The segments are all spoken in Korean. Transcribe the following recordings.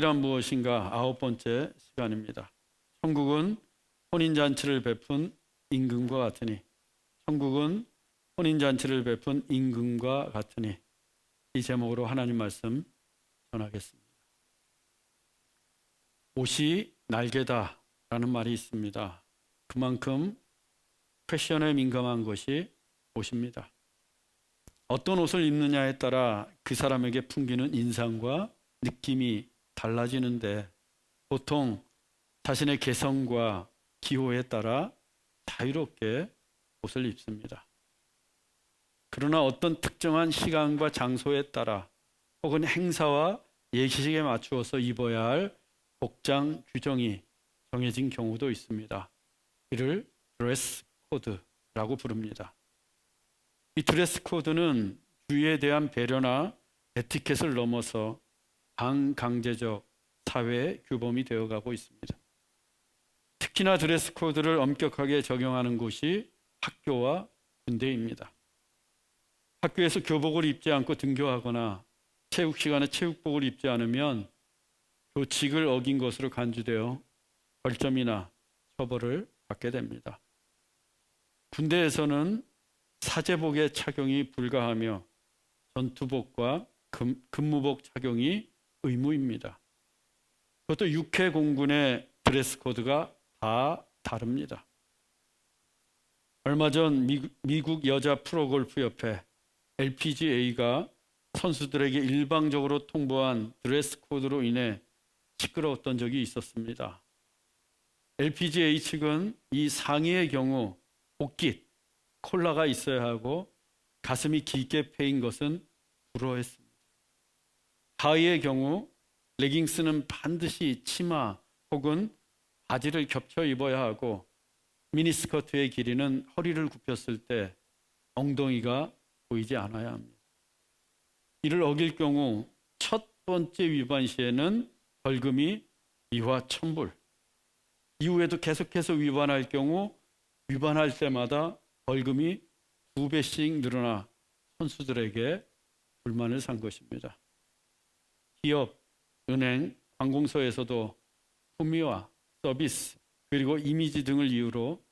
천국이란 무엇인가 아홉 번째 시간입니다. 천국은 혼인 잔치를 베푼 임금과 같으니 천국은 혼인 잔치를 베푼 임금과 같으니 이 제목으로 하나님 말씀 전하겠습니다. 옷이 날개다라는 말이 있습니다. 그만큼 패션에 민감한 것이 옷입니다. 어떤 옷을 입느냐에 따라 그 사람에게 풍기는 인상과 느낌이 달라지는데 보통 자신의 개성과 기호에 따라 자유롭게 옷을 입습니다. 그러나 어떤 특정한 시간과 장소에 따라 혹은 행사와 예식에 맞추어서 입어야 할 복장 규정이 정해진 경우도 있습니다. 이를 드레스 코드라고 부릅니다. 이 드레스 코드는 주의에 대한 배려나 에티켓을 넘어서 반강제적 사회 규범이 되어가고 있습니다. 특히나 드레스 코드를 엄격하게 적용하는 곳이 학교와 군대입니다. 학교에서 교복을 입지 않고 등교하거나 체육 시간에 체육복을 입지 않으면 교칙을 어긴 것으로 간주되어 벌점이나 처벌을 받게 됩니다. 군대에서는 사제복의 착용이 불가하며 전투복과 금, 근무복 착용이 의무입니다. 그것도 육해 공군의 드레스 코드가 다 다릅니다. 얼마 전 미국, 여자 프로골프 협회 LPGA가 선수들에게 일방적으로 통보한 드레스 코드로 인해 시끄러웠던 적이 있었습니다. LPGA 측은 이 상의의 경우 옷깃, 콜라가 있어야 하고 가슴이 길게 패인 것은 불허했습니다. 하의의 경우 레깅스는 반드시 치마 혹은 바지를 겹쳐 입어야 하고 미니스커트의 길이는 허리를 굽혔을 때 엉덩이가 보이지 않아야 합니다. 이를 어길 경우 첫 번째 위반 시에는 벌금이 이화 천불. 이후에도 계속해서 위반할 경우 위반할 때마다 벌금이 두 배씩 늘어나 선수들에게 불만을 산 것입니다. 기업, 은행, 관공서에서도 품위와 서비스 그리고 이미지 등을 이유로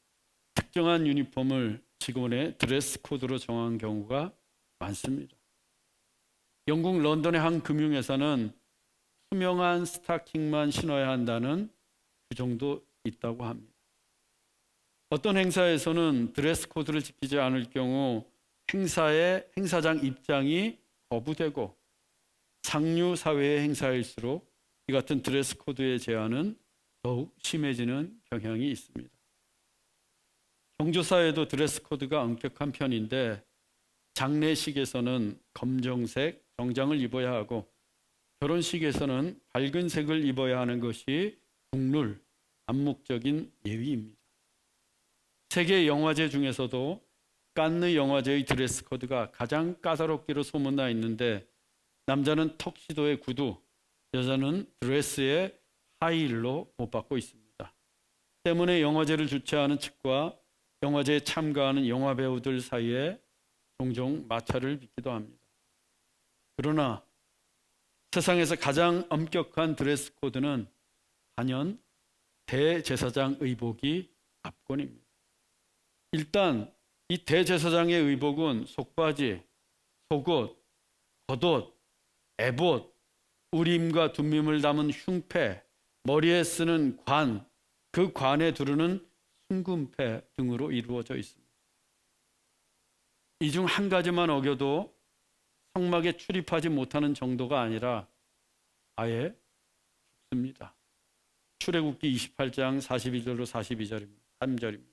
특정한 유니폼을 직원의 드레스 코드로 정한 경우가 많습니다. 영국 런던의 한 금융회사는 투명한 스타킹만 신어야 한다는 규정도 있다고 합니다. 어떤 행사에서는 드레스 코드를 지키지 않을 경우 행사의 행사장 입장이 거부되고 상류 사회의 행사일수록 이 같은 드레스 코드의 제한은 더욱 심해지는 경향이 있습니다. 경조사에도 드레스 코드가 엄격한 편인데 장례식에서는 검정색 정장을 입어야 하고 결혼식에서는 밝은 색을 입어야 하는 것이 국룰 암묵적인 예의입니다. 세계 영화제 중에서도 깐느 영화제의 드레스 코드가 가장 까다롭기로 소문나 있는데 남자는 턱시도의 구두, 여자는 드레스의 하이힐로 못 받고 있습니다. 때문에 영화제를 주최하는 측과 영화제에 참가하는 영화 배우들 사이에 종종 마찰을 빚기도 합니다. 그러나 세상에서 가장 엄격한 드레스 코드는 단연 대제사장 의복이 압권입니다. 일단 이 대제사장의 의복은 속바지, 속옷, 겉옷, 애봇, 우림과 둠밈을 담은 흉패, 머리에 쓰는 관, 그 관에 두르는 순금패 등으로 이루어져 있습니다. 이 중 한 가지만 어겨도 성막에 출입하지 못하는 정도가 아니라 아예 죽습니다. 출애굽기 28장 41절로 42절입니다. 3절입니다.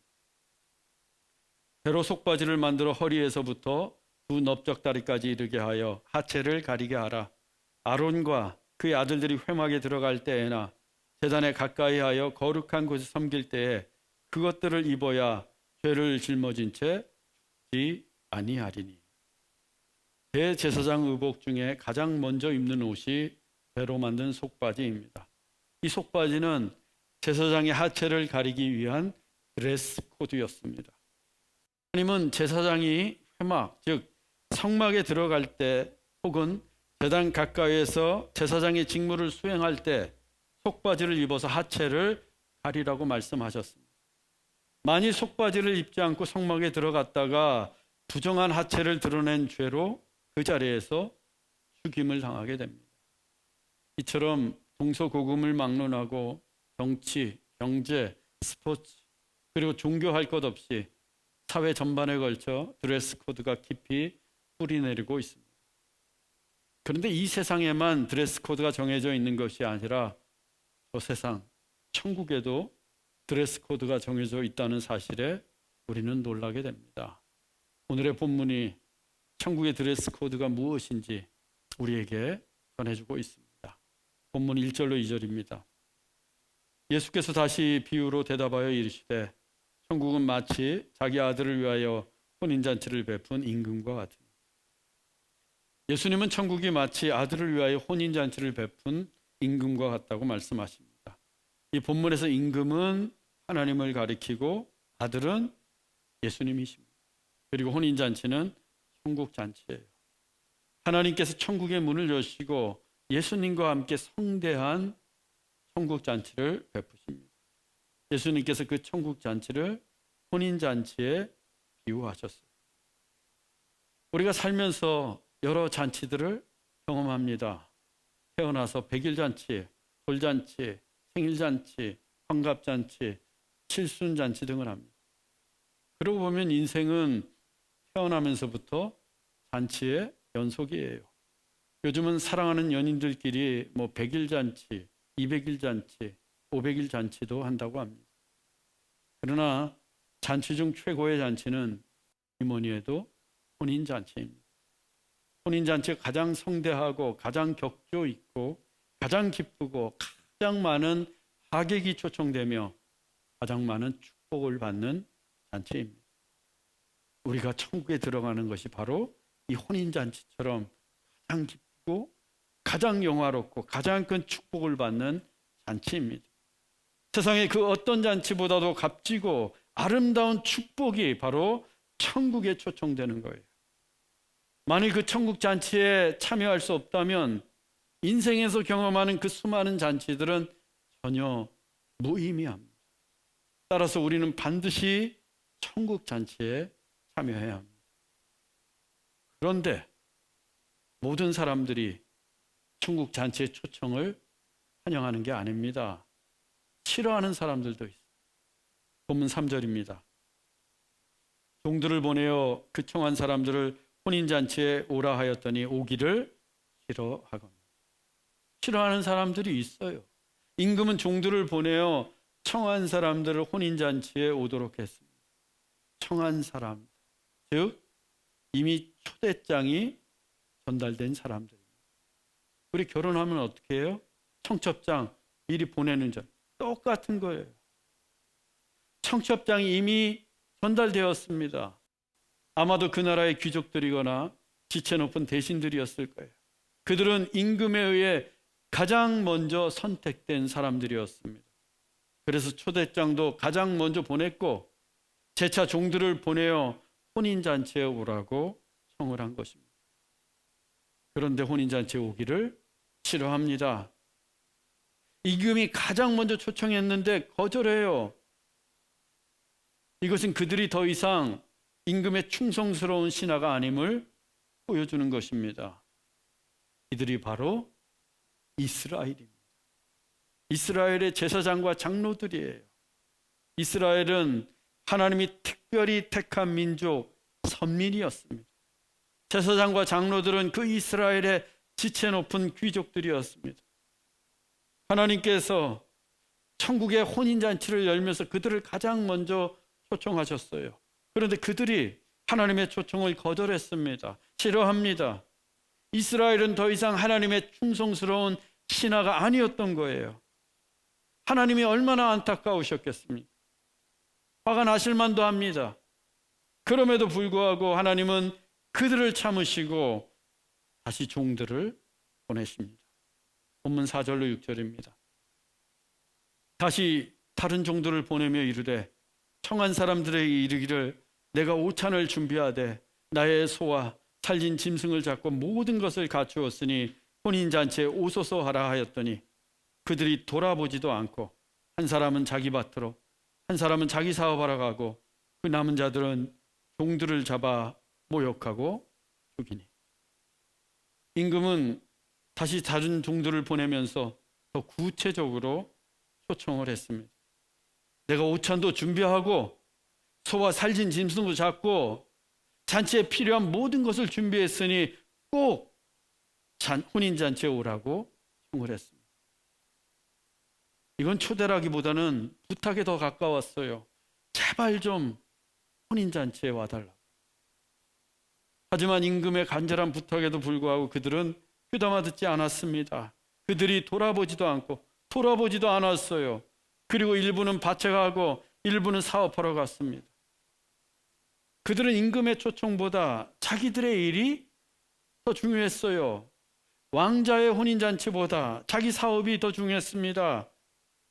배로 속바지를 만들어 허리에서부터 두 넓적다리까지 이르게 하여 하체를 가리게 하라. 아론과 그의 아들들이 회막에 들어갈 때에나 재단에 가까이 하여 거룩한 곳에 섬길 때에 그것들을 입어야 죄를 짊어진 채 죽지 아니하리니. 대제사장 의복 중에 가장 먼저 입는 옷이 배로 만든 속바지입니다. 이 속바지는 제사장의 하체를 가리기 위한 드레스 코드였습니다. 하나님은 제사장이 회막, 즉 성막에 들어갈 때 혹은 제단 가까이에서 제사장의 직무를 수행할 때 속바지를 입어서 하체를 가리라고 말씀하셨습니다. 만일 속바지를 입지 않고 성막에 들어갔다가 부정한 하체를 드러낸 죄로 그 자리에서 죽임을 당하게 됩니다. 이처럼 동서고금을 막론하고 정치, 경제, 스포츠 그리고 종교할 것 없이 사회 전반에 걸쳐 드레스 코드가 깊이 뿌리 내리고 있습니다. 그런데 이 세상에만 드레스 코드가 정해져 있는 것이 아니라 저 세상 천국에도 드레스 코드가 정해져 있다는 사실에 우리는 놀라게 됩니다. 오늘의 본문이 천국의 드레스 코드가 무엇인지 우리에게 전해주고 있습니다. 본문 1절로 2절입니다. 예수께서 다시 비유로 대답하여 이르시되 천국은 마치 자기 아들을 위하여 혼인잔치를 베푼 임금과 같으니 예수님은 천국이 마치 아들을 위하여 혼인잔치를 베푼 임금과 같다고 말씀하십니다. 이 본문에서 임금은 하나님을 가리키고 아들은 예수님이십니다. 그리고 혼인잔치는 천국잔치예요. 하나님께서 천국의 문을 여시고 예수님과 함께 성대한 천국잔치를 베푸십니다. 예수님께서 그 천국잔치를 혼인잔치에 비유하셨어요. 우리가 살면서 여러 잔치들을 경험합니다. 태어나서 백일잔치, 돌잔치, 생일잔치, 환갑잔치, 칠순잔치 등을 합니다. 그러고 보면 인생은 태어나면서부터 잔치의 연속이에요. 요즘은 사랑하는 연인들끼리 뭐 100일 잔치, 200일 잔치, 500일 잔치도 한다고 합니다. 그러나 잔치 중 최고의 잔치는 뭐니 해도 혼인 잔치입니다. 혼인 잔치가 가장 성대하고 가장 격조 있고 가장 기쁘고 가장 많은 하객이 초청되며 가장 많은 축복을 받는 잔치입니다. 우리가 천국에 들어가는 것이 바로 이 혼인 잔치처럼 가장 기쁘고 가장 영화롭고 가장 큰 축복을 받는 잔치입니다. 세상의 그 어떤 잔치보다도 값지고 아름다운 축복이 바로 천국에 초청되는 거예요. 만일 그 천국 잔치에 참여할 수 없다면 인생에서 경험하는 그 수많은 잔치들은 전혀 무의미합니다. 따라서 우리는 반드시 천국 잔치에 참여해야 합니다. 그런데 모든 사람들이 천국 잔치의 초청을 환영하는 게 아닙니다. 싫어하는 사람들도 있어요. 본문 3절입니다. 종들을 보내어 그 청한 사람들을 혼인잔치에 오라 하였더니 오기를 싫어하거나 싫어하는 사람들이 있어요. 임금은 종들을 보내어 청한 사람들을 혼인잔치에 오도록 했습니다. 청한 사람, 즉 이미 초대장이 전달된 사람들입니다. 우리 결혼하면 어떻게 해요? 청첩장 미리 보내는 전 똑같은 거예요. 청첩장이 이미 전달되었습니다. 아마도 그 나라의 귀족들이거나 지체 높은 대신들이었을 거예요. 그들은 임금에 의해 가장 먼저 선택된 사람들이었습니다. 그래서 초대장도 가장 먼저 보냈고 제차 종들을 보내어 혼인잔치에 오라고 청을 한 것입니다. 그런데 혼인잔치에 오기를 싫어합니다. 임금이 가장 먼저 초청했는데 거절해요. 이것은 그들이 더 이상 임금의 충성스러운 신하가 아님을 보여주는 것입니다. 이들이 바로 이스라엘입니다. 이스라엘의 제사장과 장로들이에요. 이스라엘은 하나님이 특별히 택한 민족 선민이었습니다. 제사장과 장로들은 그 이스라엘의 지체 높은 귀족들이었습니다. 하나님께서 천국의 혼인잔치를 열면서 그들을 가장 먼저 초청하셨어요. 그런데 그들이 하나님의 초청을 거절했습니다. 싫어합니다. 이스라엘은 더 이상 하나님의 충성스러운 신하가 아니었던 거예요. 하나님이 얼마나 안타까우셨겠습니까? 화가 나실 만도 합니다. 그럼에도 불구하고 하나님은 그들을 참으시고 다시 종들을 보내십니다. 본문 4절로 6절입니다. 다시 다른 종들을 보내며 이르되 청한 사람들에게 이르기를 내가 오찬을 준비하되 나의 소와 살진 짐승을 잡고 모든 것을 갖추었으니 혼인 잔치에 오소서 하라 하였더니 그들이 돌아보지도 않고 한 사람은 자기 밭으로 한 사람은 자기 사업하러 가고 그 남은 자들은 종들을 잡아 모욕하고 죽이니 임금은 다시 다른 종들을 보내면서 더 구체적으로 초청을 했습니다. 내가 오찬도 준비하고 소와 살진 짐승도 잡고 잔치에 필요한 모든 것을 준비했으니 꼭 잔, 혼인 잔치에 오라고 청을 했습니다. 이건 초대라기보다는 부탁에 더 가까웠어요. 제발 좀 혼인 잔치에 와달라. 하지만 임금의 간절한 부탁에도 불구하고 그들은 귀담아 듣지 않았습니다. 그들이 돌아보지도 않고 돌아보지도 않았어요. 그리고 일부는 밭에 가고 일부는 사업하러 갔습니다. 그들은 임금의 초청보다 자기들의 일이 더 중요했어요. 왕자의 혼인잔치보다 자기 사업이 더 중요했습니다.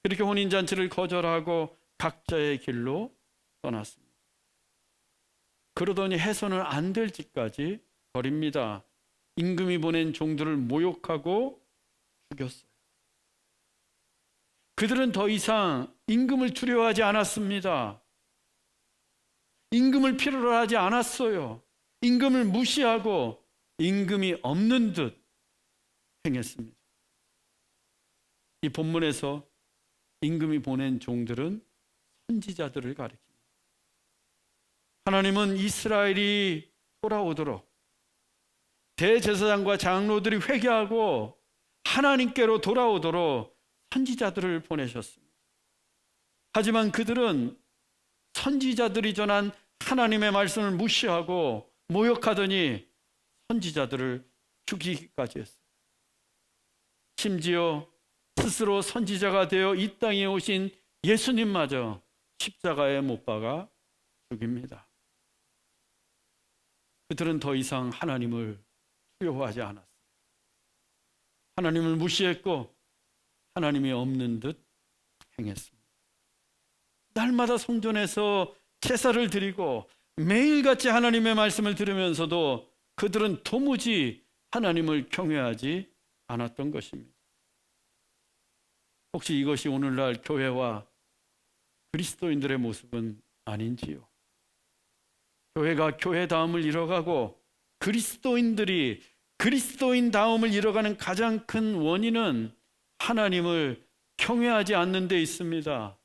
그렇게 혼인잔치를 거절하고 각자의 길로 떠났습니다. 그러더니 해서는 안 될 짓까지 벌입니다. 임금이 보낸 종들을 모욕하고 죽였어요. 그들은 더 이상 임금을 두려워하지 않았습니다. 임금을 필요로 하지 않았어요. 임금을 무시하고 임금이 없는 듯 행했습니다. 이 본문에서 임금이 보낸 종들은 선지자들을 가리킵니다. 하나님은 이스라엘이 돌아오도록 대제사장과 장로들이 회개하고 하나님께로 돌아오도록 선지자들을 보내셨습니다. 하지만 그들은 선지자들이 전한 하나님의 말씀을 무시하고 모욕하더니 선지자들을 죽이기까지 했어요. 심지어 스스로 선지자가 되어 이 땅에 오신 예수님마저 십자가에 못 박아 죽입니다. 그들은 더 이상 하나님을 두려워하지 않았어요. 하나님을 무시했고 하나님이 없는 듯 행했습니다. 날마다 성전에서 제사를 드리고 매일같이 하나님의 말씀을 들으면서도 그들은 도무지 하나님을 경외하지 않았던 것입니다. 혹시 이것이 오늘날 교회와 그리스도인들의 모습은 아닌지요? 교회가 교회 다음을 잃어가고 그리스도인들이 그리스도인 다음을 잃어가는 가장 큰 원인은 하나님을 경외하지 않는 데 있습니다.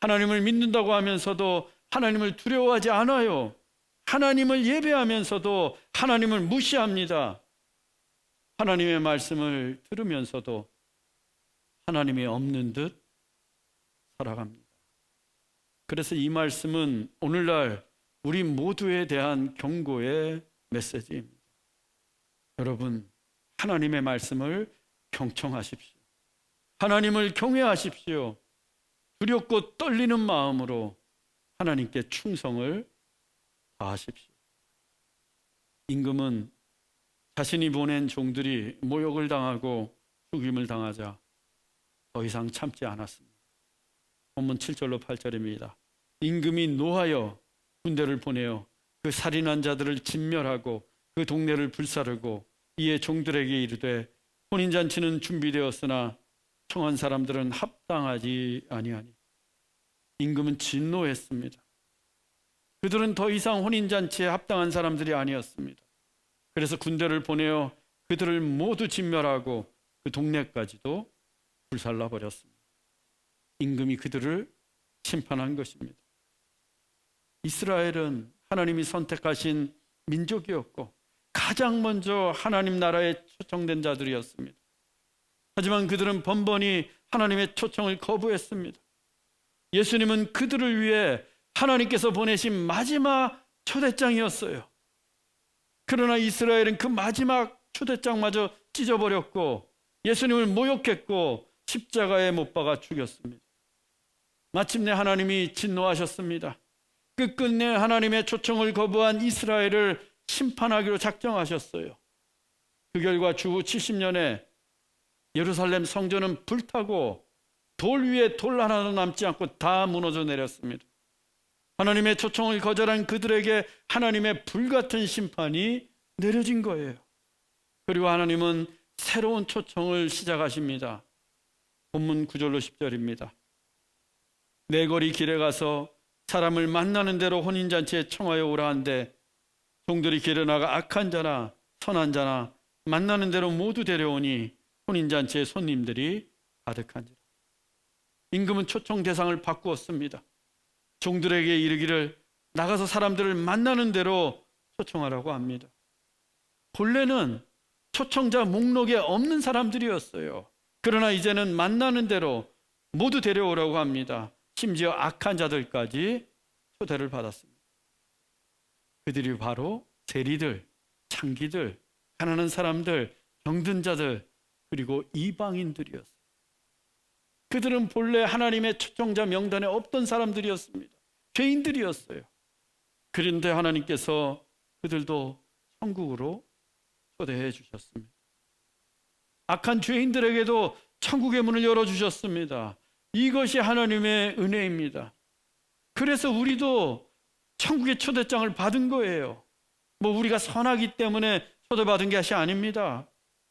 하나님을 믿는다고 하면서도 하나님을 두려워하지 않아요. 하나님을 예배하면서도 하나님을 무시합니다. 하나님의 말씀을 들으면서도 하나님이 없는 듯 살아갑니다. 그래서 이 말씀은 오늘날 우리 모두에 대한 경고의 메시지입니다. 여러분, 하나님의 말씀을 경청하십시오. 하나님을 경외하십시오. 두렵고 떨리는 마음으로 하나님께 충성을 다하십시오. 임금은 자신이 보낸 종들이 모욕을 당하고 죽임을 당하자 더 이상 참지 않았습니다. 본문 7절로 8절입니다. 임금이 노하여 군대를 보내어 그 살인한 자들을 진멸하고 그 동네를 불사르고 이에 종들에게 이르되 혼인잔치는 준비되었으나 청한 사람들은 합당하지 아니하니 임금은 진노했습니다. 그들은 더 이상 혼인잔치에 합당한 사람들이 아니었습니다. 그래서 군대를 보내어 그들을 모두 진멸하고 그 동네까지도 불살라 버렸습니다. 임금이 그들을 심판한 것입니다. 이스라엘은 하나님이 선택하신 민족이었고 가장 먼저 하나님 나라에 초청된 자들이었습니다. 하지만 그들은 번번이 하나님의 초청을 거부했습니다. 예수님은 그들을 위해 하나님께서 보내신 마지막 초대장이었어요. 그러나 이스라엘은 그 마지막 초대장마저 찢어버렸고 예수님을 모욕했고 십자가에 못 박아 죽였습니다. 마침내 하나님이 진노하셨습니다. 끝끝내 하나님의 초청을 거부한 이스라엘을 심판하기로 작정하셨어요. 그 결과 주 70년에 예루살렘 성전은 불타고 돌 위에 돌 하나도 남지 않고 다 무너져 내렸습니다. 하나님의 초청을 거절한 그들에게 하나님의 불같은 심판이 내려진 거예요. 그리고 하나님은 새로운 초청을 시작하십니다. 본문 9절로 10절입니다. 내 거리 길에 가서 사람을 만나는 대로 혼인잔치에 청하여 오라 한데 종들이 길에 나가 악한 자나 선한 자나 만나는 대로 모두 데려오니 혼인잔치에 손님들이 가득한지라. 임금은 초청 대상을 바꾸었습니다. 종들에게 이르기를 나가서 사람들을 만나는 대로 초청하라고 합니다. 본래는 초청자 목록에 없는 사람들이었어요. 그러나 이제는 만나는 대로 모두 데려오라고 합니다. 심지어 악한 자들까지 초대를 받았습니다. 그들이 바로 세리들, 창기들, 가난한 사람들, 병든 자들, 그리고 이방인들이었어요. 그들은 본래 하나님의 초청자 명단에 없던 사람들이었습니다. 죄인들이었어요. 그런데 하나님께서 그들도 천국으로 초대해 주셨습니다. 악한 죄인들에게도 천국의 문을 열어 주셨습니다. 이것이 하나님의 은혜입니다. 그래서 우리도 천국의 초대장을 받은 거예요. 뭐 우리가 선하기 때문에 초대받은 것이 아닙니다.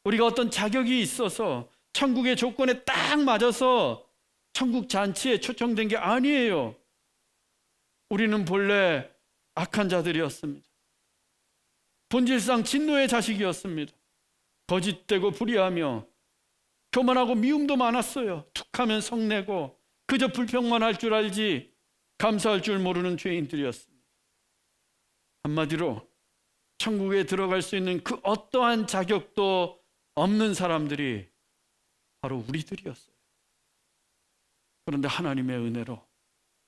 우리가 어떤 자격이 있어서 천국의 조건에 딱 맞아서 천국 잔치에 초청된 게 아니에요. 우리는 본래 악한 자들이었습니다. 본질상 진노의 자식이었습니다. 거짓되고 불의하며 교만하고 미움도 많았어요. 툭하면 성내고 그저 불평만 할 줄 알지 감사할 줄 모르는 죄인들이었습니다. 한마디로 천국에 들어갈 수 있는 그 어떠한 자격도 없는 사람들이 바로 우리들이었어요. 그런데 하나님의 은혜로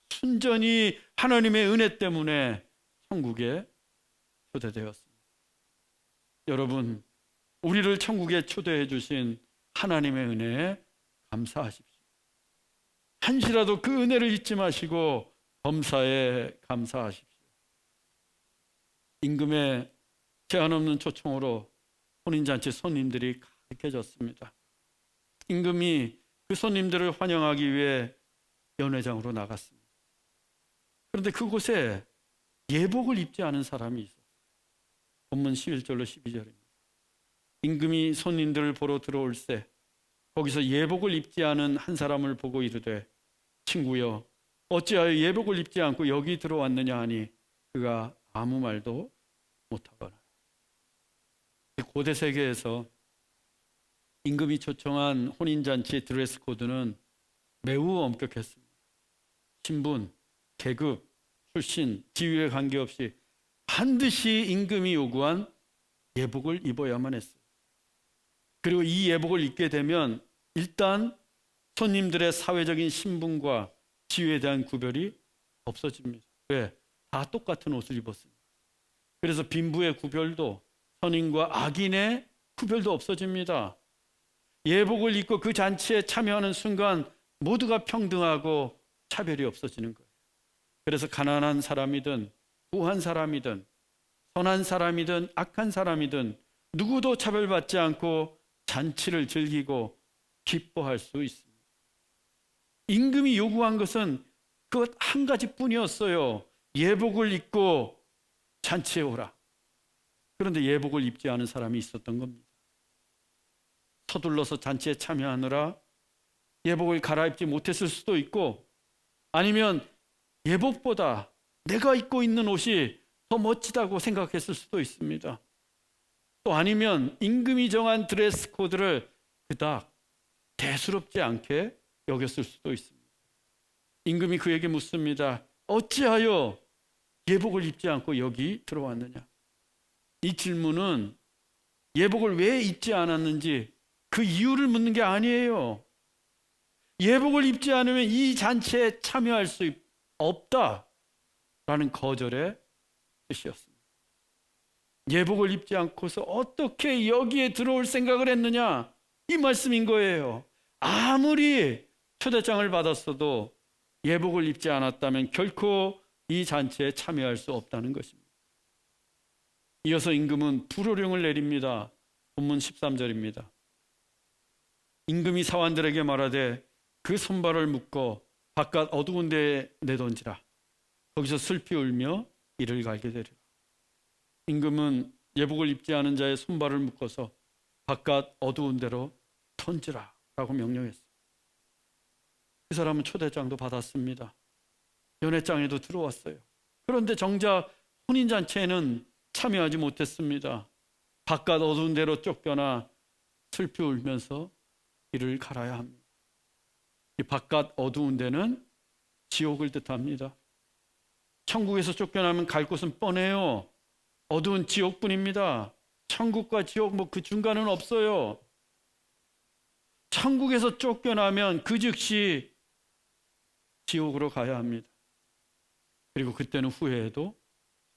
순전히 하나님의 은혜 때문에 천국에 초대되었습니다. 여러분, 우리를 천국에 초대해 주신 하나님의 은혜에 감사하십시오. 한시라도 그 은혜를 잊지 마시고 범사에 감사하십시오. 임금의 제한 없는 초청으로 혼인잔치 손님들이 가득해졌습니다. 임금이 그 손님들을 환영하기 위해 연회장으로 나갔습니다. 그런데 그곳에 예복을 입지 않은 사람이 있었어요. 본문 11절로 12절입니다. 임금이 손님들을 보러 들어올세 거기서 예복을 입지 않은 한 사람을 보고 이르되 친구여 어찌하여 예복을 입지 않고 여기 들어왔느냐 하니 그가 아무 말도 못하거나 고대 세계에서 임금이 초청한 혼인잔치 드레스 코드는 매우 엄격했습니다. 신분, 계급, 출신, 지위에 관계없이 반드시 임금이 요구한 예복을 입어야만 했어요. 그리고 이 예복을 입게 되면 일단 손님들의 사회적인 신분과 지위에 대한 구별이 없어집니다. 왜? 다 똑같은 옷을 입었습니다. 그래서 빈부의 구별도 선인과 악인의 구별도 없어집니다. 예복을 입고 그 잔치에 참여하는 순간 모두가 평등하고 차별이 없어지는 거예요. 그래서 가난한 사람이든 부한 사람이든 선한 사람이든 악한 사람이든 누구도 차별받지 않고 잔치를 즐기고 기뻐할 수 있습니다. 임금이 요구한 것은 그것 한 가지 뿐이었어요. 예복을 입고 잔치에 오라. 그런데 예복을 입지 않은 사람이 있었던 겁니다. 서둘러서 잔치에 참여하느라 예복을 갈아입지 못했을 수도 있고 아니면 예복보다 내가 입고 있는 옷이 더 멋지다고 생각했을 수도 있습니다. 또 아니면 임금이 정한 드레스 코드를 그닥 대수롭지 않게 여겼을 수도 있습니다. 임금이 그에게 묻습니다. 어찌하여 예복을 입지 않고 여기 들어왔느냐? 이 질문은 예복을 왜 입지 않았는지 그 이유를 묻는 게 아니에요. 예복을 입지 않으면 이 잔치에 참여할 수 없다 라는 거절의 뜻이었습니다. 예복을 입지 않고서 어떻게 여기에 들어올 생각을 했느냐? 이 말씀인 거예요. 아무리 초대장을 받았어도 예복을 입지 않았다면 결코 이 잔치에 참여할 수 없다는 것입니다. 이어서 임금은 불호령을 내립니다. 본문 13절입니다. 임금이 사환들에게 말하되 그 손발을 묶어 바깥 어두운 데에 내던지라. 거기서 슬피 울며 이를 갈게 되리라. 임금은 예복을 입지 않은 자의 손발을 묶어서 바깥 어두운 데로 던지라 라고 명령했어요. 그 사람은 초대장도 받았습니다. 연회장에도 들어왔어요. 그런데 정작 혼인잔치에는 참여하지 못했습니다. 바깥 어두운 데로 쫓겨나 슬피 울면서 길을 갈아야 합니다. 이 바깥 어두운 데는 지옥을 뜻합니다. 천국에서 쫓겨나면 갈 곳은 뻔해요. 어두운 지옥뿐입니다. 천국과 지옥 뭐 그 중간은 없어요. 천국에서 쫓겨나면 그 즉시 지옥으로 가야 합니다. 그리고 그때는 후회해도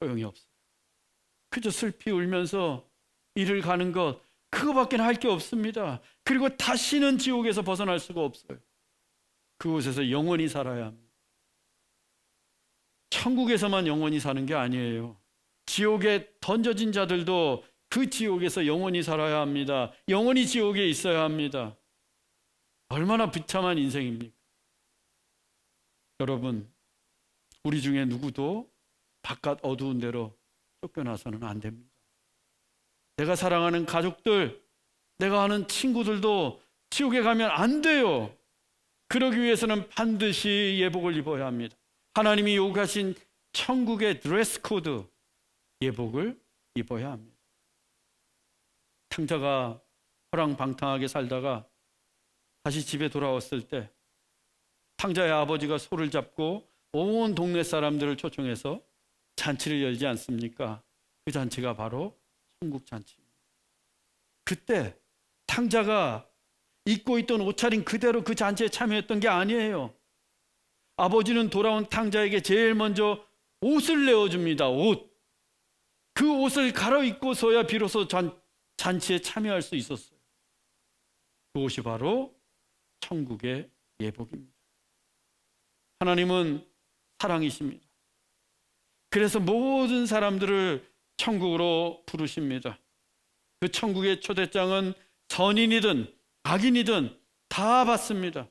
소용이 없어요. 그저 슬피 울면서 일을 가는 것 그거밖에 할 게 없습니다. 그리고 다시는 지옥에서 벗어날 수가 없어요. 그곳에서 영원히 살아야 합니다. 천국에서만 영원히 사는 게 아니에요. 지옥에 던져진 자들도 그 지옥에서 영원히 살아야 합니다. 영원히 지옥에 있어야 합니다. 얼마나 비참한 인생입니까? 여러분, 우리 중에 누구도 바깥 어두운 데로 쫓겨나서는 안 됩니다. 내가 사랑하는 가족들, 내가 아는 친구들도 지옥에 가면 안 돼요. 그러기 위해서는 반드시 예복을 입어야 합니다. 하나님이 요구하신 천국의 드레스 코드 예복을 입어야 합니다. 탕자가 허랑방탕하게 살다가 다시 집에 돌아왔을 때 탕자의 아버지가 소를 잡고 온 동네 사람들을 초청해서 잔치를 열지 않습니까? 그 잔치가 바로 천국 잔치입니다. 그때 탕자가 입고 있던 옷차림 그대로 그 잔치에 참여했던 게 아니에요. 아버지는 돌아온 탕자에게 제일 먼저 옷을 내어줍니다. 옷. 그 옷을 갈아입고서야 비로소 잔, 잔치에 참여할 수 있었어요. 그 옷이 바로 천국의 예복입니다. 하나님은 사랑이십니다. 그래서 모든 사람들을 천국으로 부르십니다. 그 천국의 초대장은 선인이든 악인이든 다 받습니다.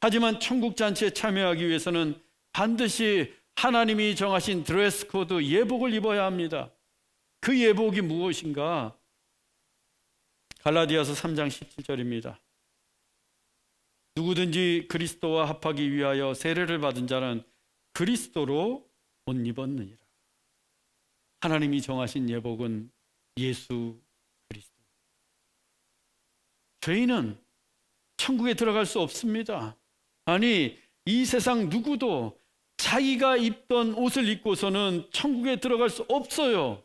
하지만 천국 잔치에 참여하기 위해서는 반드시 하나님이 정하신 드레스 코드 예복을 입어야 합니다. 그 예복이 무엇인가? 갈라디아서 3장 17절입니다. 누구든지 그리스도와 합하기 위하여 세례를 받은 자는 그리스도로 옷 입었느니라. 하나님이 정하신 예복은 예수 그리스도. 죄인은 천국에 들어갈 수 없습니다. 아니, 이 세상 누구도 자기가 입던 옷을 입고서는 천국에 들어갈 수 없어요.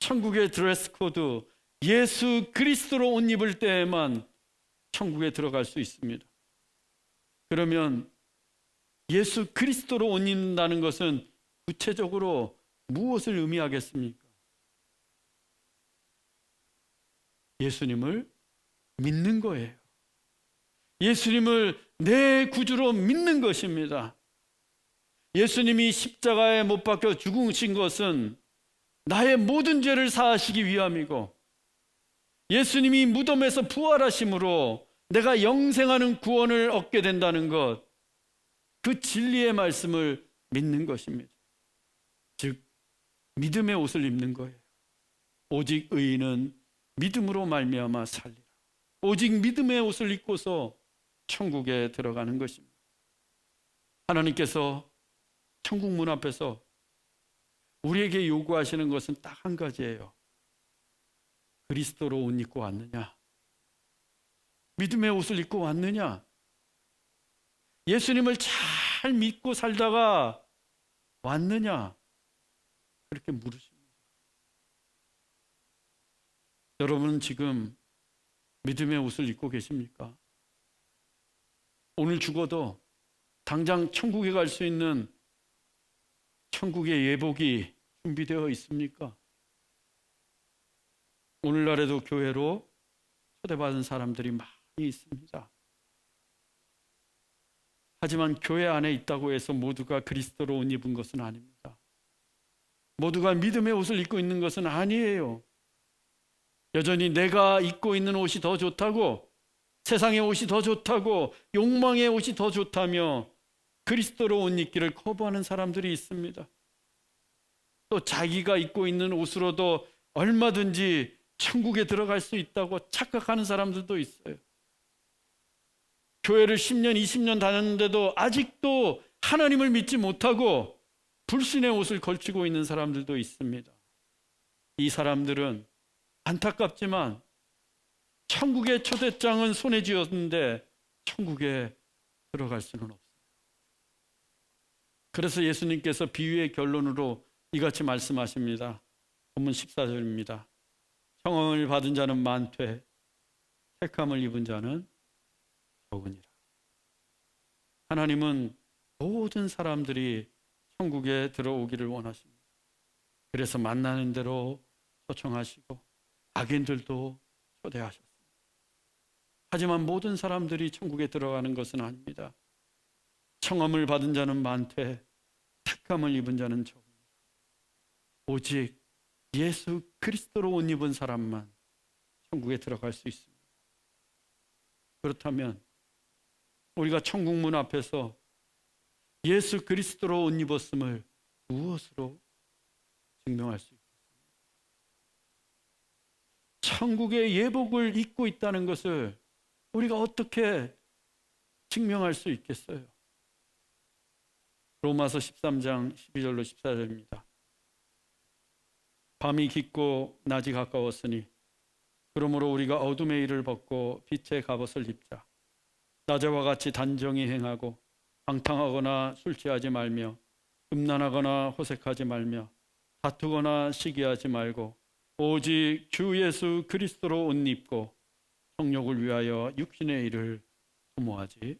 천국의 드레스 코드, 예수 그리스도로 옷 입을 때에만 천국에 들어갈 수 있습니다. 그러면 예수 그리스도로 옷 입는다는 것은 구체적으로 무엇을 의미하겠습니까? 예수님을 믿는 거예요. 예수님을 내 구주로 믿는 것입니다. 예수님이 십자가에 못 박혀 죽으신 것은 나의 모든 죄를 사하시기 위함이고 예수님이 무덤에서 부활하심으로 내가 영생하는 구원을 얻게 된다는 것, 그 진리의 말씀을 믿는 것입니다. 즉, 믿음의 옷을 입는 거예요. 오직 의인은 믿음으로 말미암아 살리라. 오직 믿음의 옷을 입고서 천국에 들어가는 것입니다. 하나님께서 천국 문 앞에서 우리에게 요구하시는 것은 딱 한 가지예요. 그리스도로 옷 입고 왔느냐? 믿음의 옷을 입고 왔느냐? 예수님을 잘 믿고 살다가 왔느냐? 그렇게 물으십니다. 여러분은 지금 믿음의 옷을 입고 계십니까? 오늘 죽어도 당장 천국에 갈 수 있는 천국의 예복이 준비되어 있습니까? 오늘날에도 교회로 초대받은 사람들이 많이 있습니다. 하지만 교회 안에 있다고 해서 모두가 그리스도로 옷 입은 것은 아닙니다. 모두가 믿음의 옷을 입고 있는 것은 아니에요. 여전히 내가 입고 있는 옷이 더 좋다고, 세상의 옷이 더 좋다고, 욕망의 옷이 더 좋다며 그리스도로 옷 입기를 거부하는 사람들이 있습니다. 또 자기가 입고 있는 옷으로도 얼마든지 천국에 들어갈 수 있다고 착각하는 사람들도 있어요. 교회를 10년, 20년 다녔는데도 아직도 하나님을 믿지 못하고 불신의 옷을 걸치고 있는 사람들도 있습니다. 이 사람들은 안타깝지만 천국의 초대장은 손에 쥐었는데 천국에 들어갈 수는 없습니다. 그래서 예수님께서 비유의 결론으로 이같이 말씀하십니다. 본문 14절입니다. 청원을 받은 자는 많되 택함을 입은 자는 적으니라. 하나님은 모든 사람들이 천국에 들어오기를 원하십니다. 그래서 만나는 대로 초청하시고 악인들도 초대하셨습니다. 하지만 모든 사람들이 천국에 들어가는 것은 아닙니다. 청함을 받은 자는 많되 택함을 입은 자는 적습니다. 오직 예수 그리스도로 옷 입은 사람만 천국에 들어갈 수 있습니다. 그렇다면 우리가 천국 문 앞에서 예수 그리스도로 옷 입었음을 무엇으로 증명할 수 있겠습니까? 천국의 예복을 입고 있다는 것을 우리가 어떻게 증명할 수 있겠어요? 로마서 13장 12절로 14절입니다. 밤이 깊고 낮이 가까웠으니 그러므로 우리가 어둠의 일을 벗고 빛의 갑옷을 입자. 낮에와 같이 단정히 행하고 방탕하거나 술 취하지 말며 음란하거나 호색하지 말며 다투거나 시기하지 말고 오직 주 예수 그리스도로 옷 입고 성욕을 위하여 육신의 일을 소모하지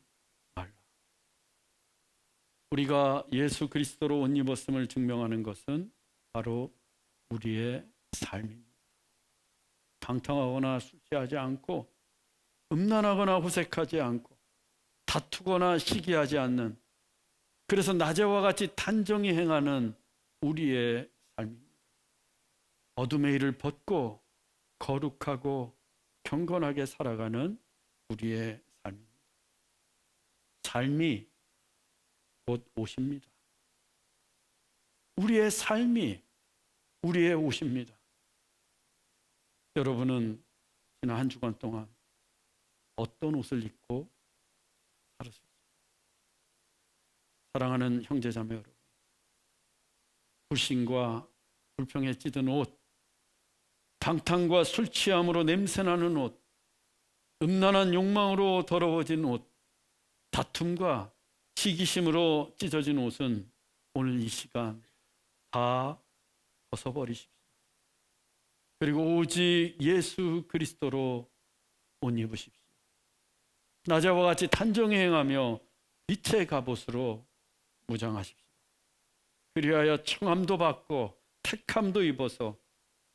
말라. 우리가 예수 그리스도로 옷 입었음을 증명하는 것은 바로 우리의 삶입니다. 방탕하거나 술 취하지 않고 음란하거나 호색하지 않고 다투거나 시기하지 않는 그래서 낮에와 같이 단정히 행하는 우리의 삶입니다. 어둠의 일을 벗고 거룩하고 경건하게 살아가는 우리의 삶입니다. 삶이 곧 옷입니다. 우리의 삶이 우리의 옷입니다. 여러분은 지난 한 주간 동안 어떤 옷을 입고 살으셨습니까? 사랑하는 형제자매 여러분, 불신과 불평에 찌든 옷, 방탕과 술 취함으로 냄새나는 옷, 음란한 욕망으로 더러워진 옷, 다툼과 시기심으로 찢어진 옷은 오늘 이 시간 다 벗어버리십시오. 그리고 오직 예수 그리스도로 옷 입으십시오. 낮에와 같이 단정히 행하며 빛의 갑옷으로 무장하십시오. 그리하여 청함도 받고 택함도 입어서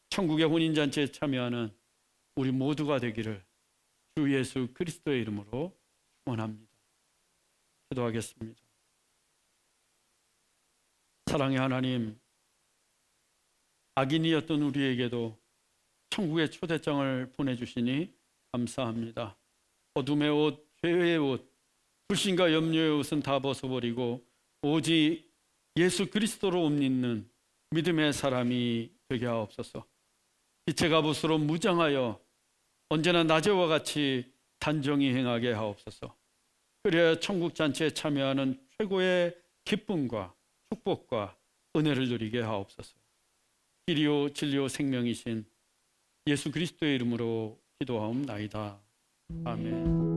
천국의 혼인잔치에 참여하는 우리 모두가 되기를 주 예수 그리스도의 이름으로 축원합니다. 기도하겠습니다. 사랑의 하나님, 악인이었던 우리에게도 천국의 초대장을 보내주시니 감사합니다. 어둠의 옷, 죄의 옷, 불신과 염려의 옷은 다 벗어버리고 오직 예수 그리스도로 옷 입는 믿음의 사람이 되게 하옵소서. 빛의 갑옷으로 무장하여 언제나 낮에와 같이 단정히 행하게 하옵소서. 그래야 천국 잔치에 참여하는 최고의 기쁨과 축복과 은혜를 누리게 하옵소서. 길이요 진리요 생명이신 예수 그리스도의 이름으로 기도하옵나이다. 아멘.